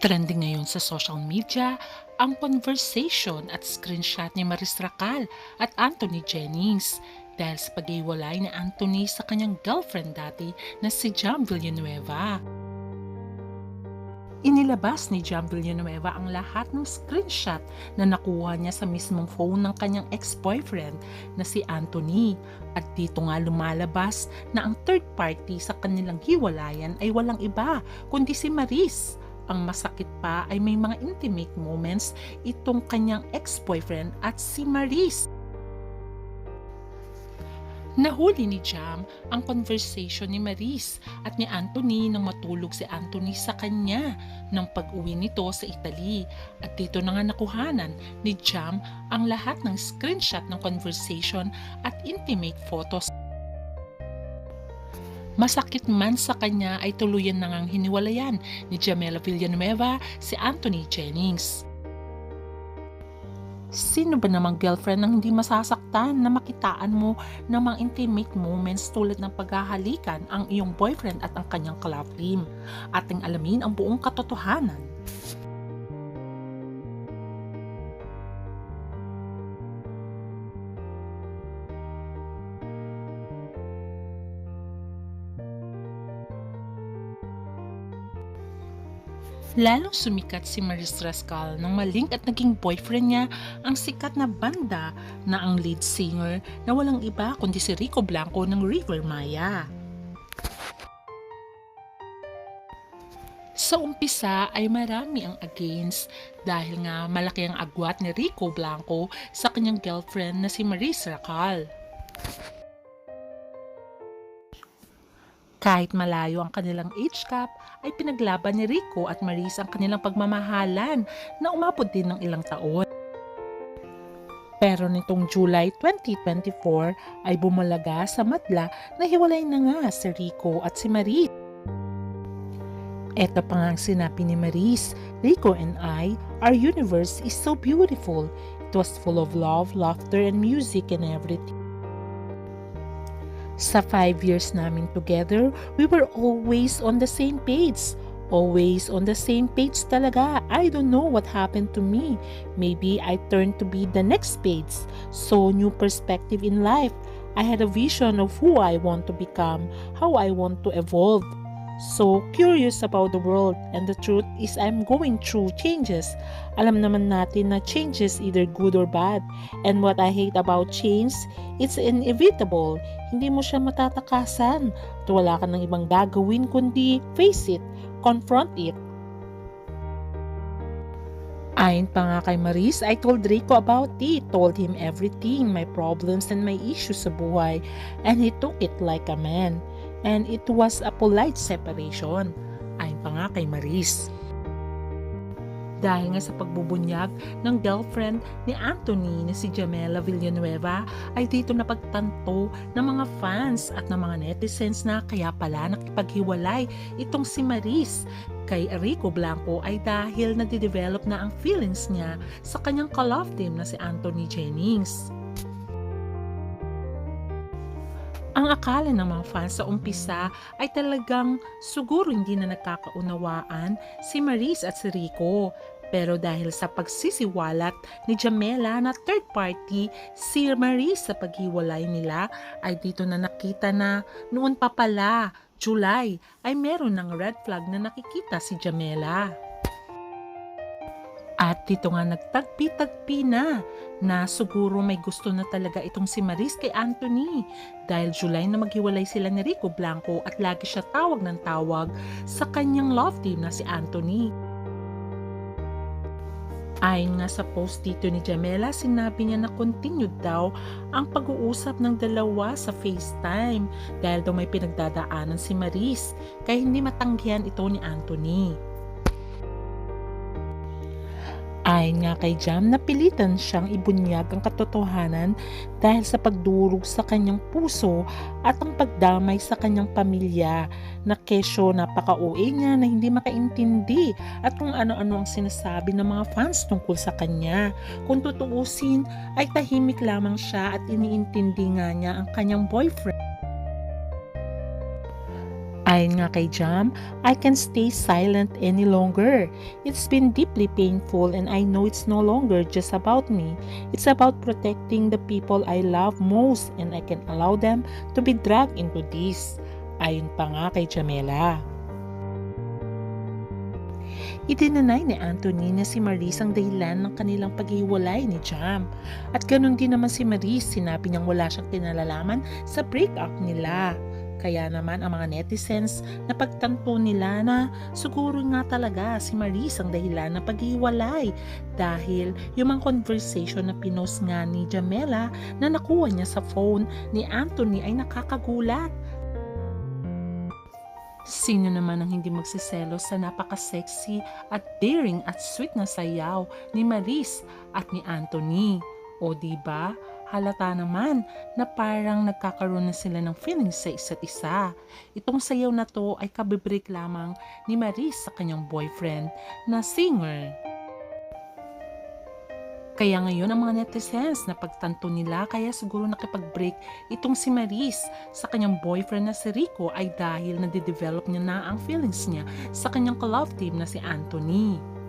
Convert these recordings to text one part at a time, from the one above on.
Trending ngayon sa social media ang conversation at screenshot ni Maris Racal at Anthony Jennings dahil sa pag-iwalay ni Anthony sa kanyang girlfriend dati na si Jam Villanueva. Inilabas ni Jam Villanueva ang lahat ng screenshot na nakuha niya sa mismong phone ng kanyang ex-boyfriend na si Anthony. At dito nga lumalabas na ang third party sa kanilang hiwalayan ay walang iba kundi si Maris. Ang masakit pa ay may mga intimate moments itong kanyang ex-boyfriend at si Maris. Nahuli ni Jam ang conversation ni Maris at ni Anthony nang matulog si Anthony sa kanya ng pag-uwi nito sa Italy. At dito na nga nakuhanan ni Jam ang lahat ng screenshot ng conversation at intimate photos. Masakit man sa kanya ay tuluyan na ngang hiniwalayan ni Jamela Villanueva si Anthony Jennings. Sino ba namang girlfriend ang hindi masasaktan na makitaan mo ng mga intimate moments tulad ng paghahalikan ang iyong boyfriend at ang kanyang club team? Ating alamin ang buong katotohanan. Lalong sumikat si Maris Rascal nang malink at naging boyfriend niya ang sikat na banda na ang lead singer na walang iba kundi si Rico Blanco ng River Maya. Sa umpisa ay marami ang against dahil nga malaki ang agwat ni Rico Blanco sa kanyang girlfriend na si Maris Racal. Kahit malayo ang kanilang age gap, ay pinaglaban ni Rico at Maris ang kanilang pagmamahalan na umabot din ng ilang taon. Pero nitong July 2024 ay bumalaga sa madla na hiwalay na nga si Rico at si Maris. Ito pa nga ang sinabi ni Maris, Rico and I, our universe is so beautiful. It was full of love, laughter, and music and everything. Sa five years namin together, we were always on the same page. Always on the same page talaga. I don't know what happened to me. Maybe I turned to be the next page. So, new perspective in life. I had a vision of who I want to become, how I want to evolve. So curious about the world and the truth is I'm going through changes. Alam naman natin na changes either good or bad. And what I hate about change, it's inevitable. Hindi mo siya matatakasan. At wala ka ng ibang gagawin kundi face it, confront it. Ayon pa nga kay Maris, I told Rico about it, told him everything, my problems and my issues sa buhay, and he took it like a man and it was a polite separation, ayon pa nga kay Maris. Dahil nga sa pagbubunyag ng girlfriend ni Anthony na si Jamela Villanueva ay dito napagtanto ng mga fans at ng mga netizens na kaya pala nakipaghiwalay itong si Maris kay Rico Blanco ay dahil nadidevelop na ang feelings niya sa kanyang ka-love team na si Anthony Jennings. Ang akala ng mga fans sa umpisa ay talagang siguro hindi na nagkakaunawaan si Maris at si Rico. Pero dahil sa pagsisiwalat ni Jamela na third party si Maris sa paghiwalay nila ay dito na nakita na noon pa pala, July, ay meron ng red flag na nakikita si Jamela. Dito nga nagtagpi-tagpi na na siguro may gusto na talaga itong si Maris kay Anthony dahil July na maghiwalay sila ni Rico Blanco at lagi siya tawag ng tawag sa kanyang love team na si Anthony. Ayon nga sa post dito ni Jamela, sinabi niya na continued daw ang pag-uusap ng dalawa sa FaceTime dahil daw may pinagdadaanan si Maris kaya hindi matanggihan ito ni Anthony. Ayon nga kay Jam, napilitan siyang ibunyag ang katotohanan dahil sa pagdurog sa kanyang puso at ang pagdamay sa kanyang pamilya na kesyo napaka-OA niya na hindi makaintindi at kung ano-ano ang sinasabi ng mga fans tungkol sa kanya. Kung tutuusin ay tahimik lamang siya at iniintindi nga niya ang kanyang boyfriend. Ayon nga kay Jam, I can stay silent any longer. It's been deeply painful and I know it's no longer just about me. It's about protecting the people I love most and I can allow them to be dragged into this. Ayon pa nga kay Jamela. Itinanay ni Anthony na si Maris ang dahilan ng kanilang paghiwalay ni Jam. At ganun din naman si Maris, sinabi niyang wala siyang kinalalaman sa breakup nila. Kaya naman ang mga netizens na pagtanto nila na siguro nga talaga si Maris ang dahilan ng paghiwalay dahil yung mga conversation na pinost nga ni Jamela na nakuha niya sa phone ni Anthony ay nakakagulat. Sino naman ang hindi magsiselos sa napaka-sexy at daring at sweet na sayaw ni Maris at ni Anthony? O di ba? Halata naman na parang nagkakaroon na sila ng feelings sa isa't isa. Itong sayaw na to ay kabibreak lamang ni Maris sa kanyang boyfriend na singer. Kaya ngayon ang mga netizens na pagtanto nila kaya siguro nakipag-break itong si Maris sa kanyang boyfriend na si Rico ay dahil nade-develop niya na ang feelings niya sa kanyang ka-love team na si Anthony.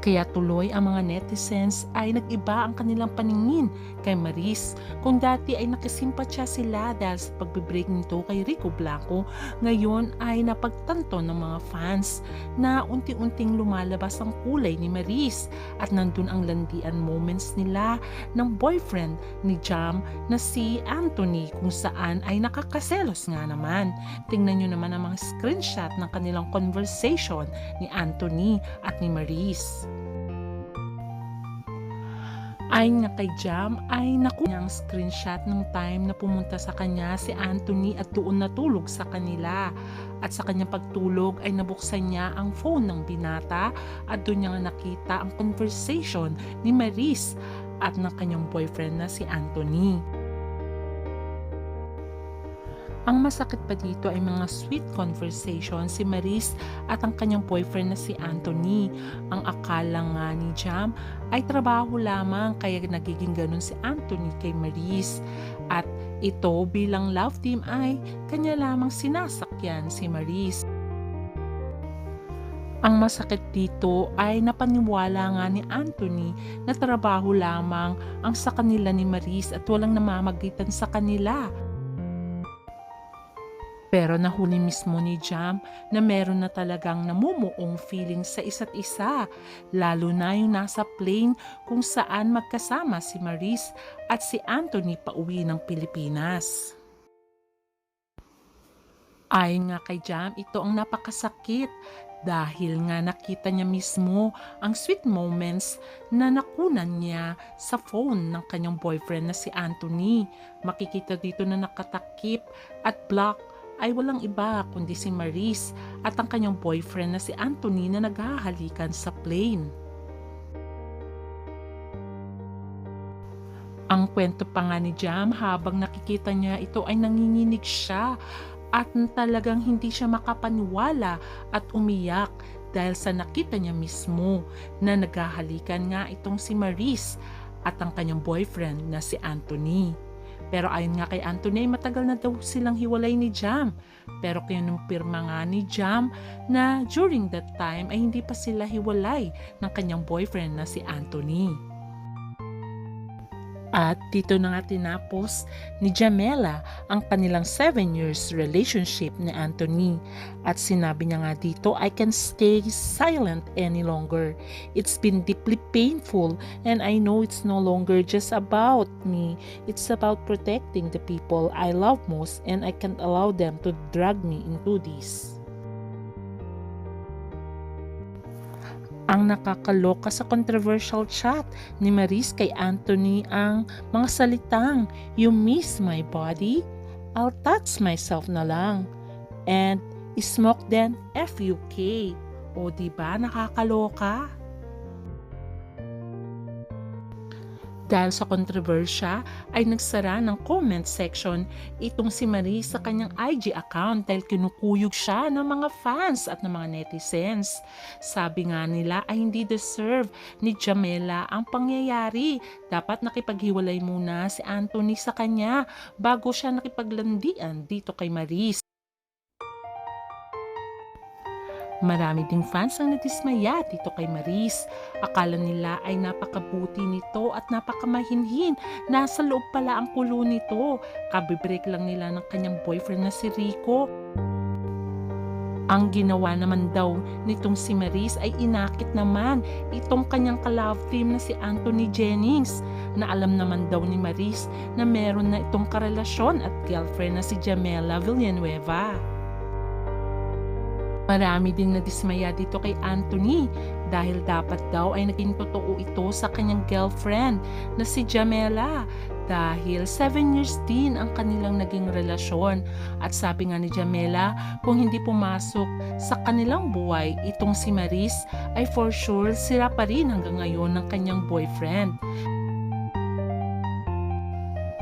Kaya tuloy ang mga netizens ay nag-iba ang kanilang paningin kay Maris. Kung dati ay nakisimpatya sila dahil sa pagbe-break nito kay Rico Blanco, ngayon ay napagtanto ng mga fans na unti-unting lumalabas ang kulay ni Maris at nandun ang landian moments nila ng boyfriend ni Jam na si Anthony kung saan ay nakakaselos nga naman. Tingnan nyo naman ang mga screenshot ng kanilang conversation ni Anthony at ni Maris. Ayon nga kay Jam ay naku niyang screenshot ng time na pumunta sa kanya si Anthony at doon natulog sa kanila. At sa kanyang pagtulog ay nabuksan niya ang phone ng binata at doon niya nakita ang conversation ni Maris at ng kanyang boyfriend na si Anthony. Ang masakit pa dito ay mga sweet conversation si Maris at ang kanyang boyfriend na si Anthony. Ang akala nga ni Jam ay trabaho lamang kaya nagiging ganun si Anthony kay Maris. At ito bilang love team ay kanya lamang sinasakyan si Maris. Ang masakit dito ay napaniwala nga ni Anthony na trabaho lamang ang sa kanila ni Maris at walang namamagitan sa kanila pero nahuli mismo ni Jam na meron na talagang namumuong feeling sa isa't isa, lalo na yung nasa plane kung saan magkasama si Maris at si Anthony pauwi ng Pilipinas. Ayon nga kay Jam, ito ang napakasakit dahil nga nakita niya mismo ang sweet moments na nakunan niya sa phone ng kanyang boyfriend na si Anthony. Makikita dito na nakatakip at block ay walang iba kundi si Maris at ang kanyang boyfriend na si Anthony na naghahalikan sa plane. Ang kwento pa nga ni Jam habang nakikita niya ito ay nanginginig siya at talagang hindi siya makapaniwala at umiyak dahil sa nakita niya mismo na naghahalikan nga itong si Maris at ang kanyang boyfriend na si Anthony. Pero ayon nga kay Anthony, matagal na daw silang hiwalay ni Jam. Pero kinumpirma nga ni Jam na during that time ay hindi pa sila hiwalay ng kanyang boyfriend na si Anthony. At dito na nga tinapos ni Jamela ang kanilang 7 years relationship ni Anthony. At sinabi niya nga dito, I can stay silent any longer. It's been deeply painful and I know it's no longer just about me. It's about protecting the people I love most and I can't allow them to drag me into this. Ang nakakaloka sa controversial chat ni Maris kay Anthony ang mga salitang, You miss my body? I'll touch myself na lang. And smoke then FUK. O di ba nakakaloka? Dahil sa kontrobersya ay nagsara ng comment section itong si Marie sa kanyang IG account dahil kinukuyog siya ng mga fans at ng mga netizens. Sabi nga nila ay hindi deserve ni Jamela ang pangyayari. Dapat nakipaghiwalay muna si Anthony sa kanya bago siya nakipaglandian dito kay Maris. Marami ding fans ang nadismaya dito kay Maris. Akala nila ay napakabuti nito at napakamahinhin. Nasa loob pala ang kulo nito. Kabibreak lang nila ng kanyang boyfriend na si Rico. Ang ginawa naman daw nitong si Maris ay inakit naman itong kanyang ka-love team na si Anthony Jennings na alam naman daw ni Maris na meron na itong karelasyon at girlfriend na si Jamela Villanueva. Marami ding nadismaya dito kay Anthony dahil dapat daw ay naging totoo ito sa kanyang girlfriend na si Jamela dahil 7 years din ang kanilang naging relasyon at sabi nga ni Jamela kung hindi pumasok sa kanilang buhay itong si Maris ay for sure sira pa rin hanggang ngayon ng kanyang boyfriend.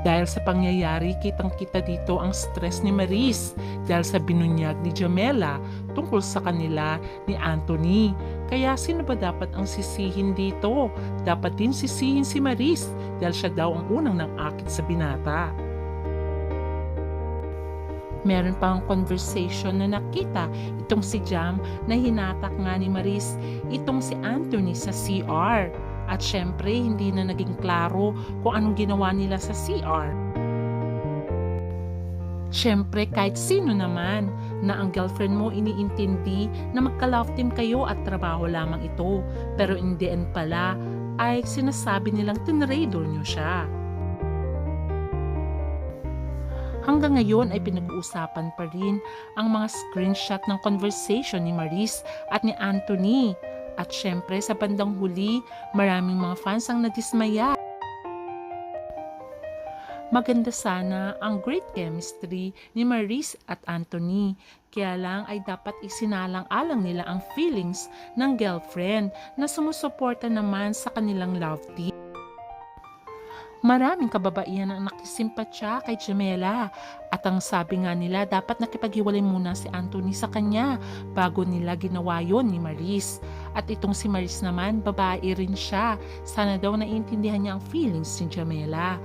Dahil sa pangyayari, kitang-kita dito ang stress ni Maris dahil sa binunyag ni Jamela tungkol sa kanila ni Anthony. Kaya sino ba dapat ang sisihin dito? Dapat din sisihin si Maris dahil siya daw ang unang nang akit sa binata. Meron pang conversation na nakita itong si Jam na hinatak nga ni Maris itong si Anthony sa CR. At syempre, hindi na naging klaro kung anong ginawa nila sa CR. Syempre, kahit sino naman na ang girlfriend mo iniintindi na magka-love team kayo at trabaho lamang ito. Pero in the end pala, ay sinasabi nilang tinraidor nyo siya. Hanggang ngayon ay pinag-uusapan pa rin ang mga screenshot ng conversation ni Maris at ni Anthony at syempre sa bandang huli, maraming mga fans ang nadismaya. Maganda sana ang great chemistry ni Maris at Anthony. Kaya lang ay dapat isinalang-alang nila ang feelings ng girlfriend na sumusuporta naman sa kanilang love team. Maraming kababaihan ang nakisimpatya kay Jamela at ang sabi nga nila dapat nakipaghiwalay muna si Anthony sa kanya bago nila ginawa yon ni Maris. At itong si Maris naman, babae rin siya. Sana daw naiintindihan niya ang feelings ni Jamela.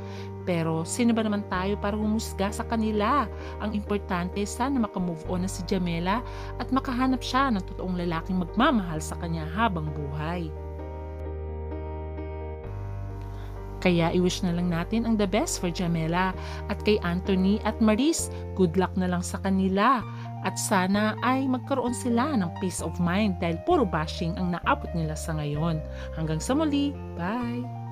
Pero sino ba naman tayo para humusga sa kanila? Ang importante sana makamove on na si Jamela at makahanap siya ng totoong lalaking magmamahal sa kanya habang buhay. Kaya i-wish na lang natin ang the best for Jamela at kay Anthony at Maris, good luck na lang sa kanila. At sana ay magkaroon sila ng peace of mind dahil puro bashing ang naabot nila sa ngayon. Hanggang sa muli, bye!